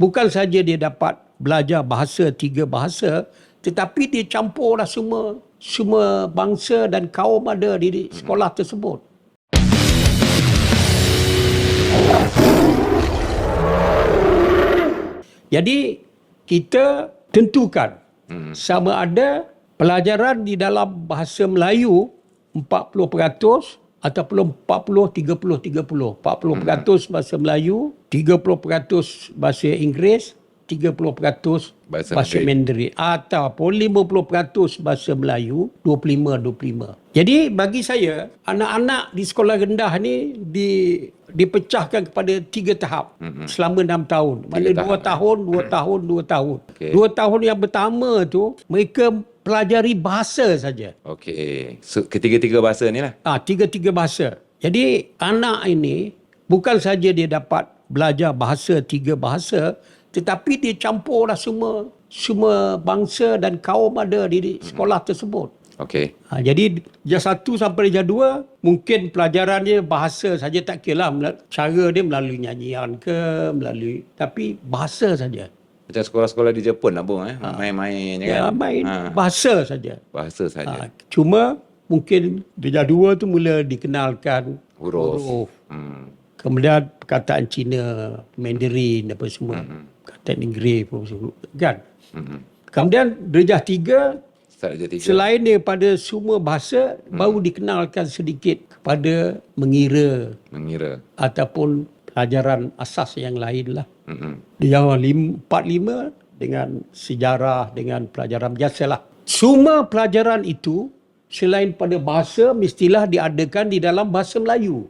bukan saja dia dapat belajar bahasa tiga bahasa tetapi dia campurlah semua semua bangsa dan kaum ada di sekolah tersebut. Jadi kita tentukan hmm. sama ada pelajaran di dalam bahasa Melayu 40% ataupun 40 30 30 40% hmm. bahasa Melayu 30% bahasa Inggeris 30% bahasa, bahasa Mandarin ataupun 50% bahasa Melayu 25 25 jadi bagi saya anak-anak di sekolah rendah ni di dipecahkan kepada tiga tahap mm-hmm. selama enam tahun. Mana dua tahun, dua tahun, dua tahun. Dua tahun yang pertama tu mereka pelajari bahasa saja. Okey. So, ketiga-tiga bahasa ni lah. Ah, tiga-tiga bahasa. Jadi anak ini bukan saja dia dapat belajar bahasa tiga bahasa tetapi dia campurlah semua semua bangsa dan kaum ada di sekolah tersebut. Okey. Ha, jadi jas satu sampai jas dua mungkin pelajaran dia bahasa saja tak kira lah. Cara dia melalui nyanyian ke, melalui tapi bahasa saja. Macam sekolah-sekolah di Jepun lah bung eh. Ha. Main-main ya, kan. main ha. bahasa saja. Bahasa saja. Ha. Cuma mungkin di jas dua tu mula dikenalkan huruf. huruf. Hmm. Kemudian perkataan Cina, Mandarin apa semua. Hmm. Perkataan Inggeris apa semua. Kan? Hmm. Kemudian darjah tiga Selain daripada semua bahasa, hmm. baru dikenalkan sedikit kepada mengira. Mengira. Ataupun pelajaran asas yang lain lah. Yang empat lima dengan sejarah, dengan pelajaran biasa lah. Semua pelajaran itu, selain pada bahasa, mestilah diadakan di dalam bahasa Melayu.